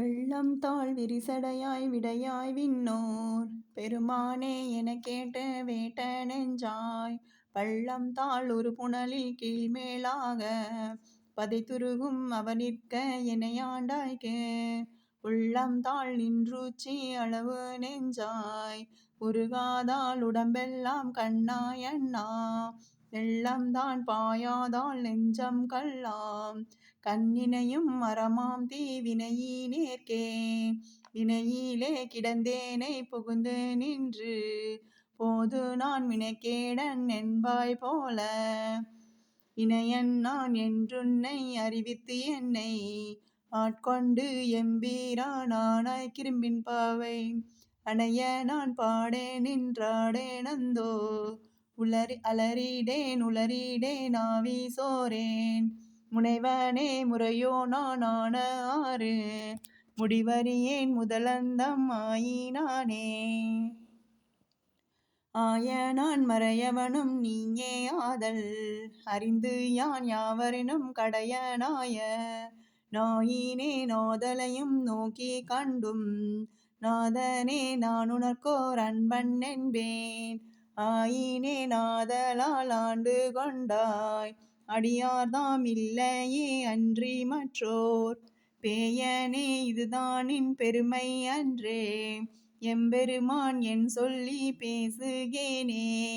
வெள்ளம் தாழ் விரிசடையாய் விடையாய் விண்ணோர். பெருமானே எனக் கேட்டு வேட்ட நெஞ்சாய் பள்ளம் தாழ் ஒரு புனலில் கீழ்மேலாக. பதைத்துருகும் அவனிற்க எனையாண்டாய்க்கு. உள்ளம் தாழ் நின்றூச்சி அளவு நெஞ்சாய். உருகாதால் உடம்பெல்லாம் கண்ணாய் அண்ணா. வெள்ளம் தான் பாயாதால் நெஞ்சம் கல்லாம் கண்ணினையும் மரமாம் தீ வினையினேற்கே வினையிலே கிடந்தேனை புகுந்து நின்று. போது நான் வினைக்கேடன் என்பாய் போல. இணையன் நான் என்றுன்னை அறிவித்து என்னை. ஆட்கொண்டு எம்பீரா நானாய் கிரும்பின் பாவை. அணைய நான் பாடேன் நின்றாடேனந்தோ உளறி அலறிடேன் உளறிடேன் ஆவி சோரேன். முனைவனே முறையோ நான் ஆன ஆறு. முடிவறியேன் முதலந்தம் ஆயினானே. ஆய நான் மறையவனும் நீயே ஆதல். அறிந்து யான் யாவரினும் கடையனாய. நாயினே நாதலையும் நோக்கி கண்டும். நாதனே நான் உனக்கோர் அன்பன் என்பேன். ஆயினே நாதலால் ஆண்டு கொண்டாய். அடியார்தாம் இல்லையே அன்றி மற்றோர். பேயனே இதுதானின் பெருமை அன்றே. எம்பெருமான் என் சொல்லி பேசுகேனே.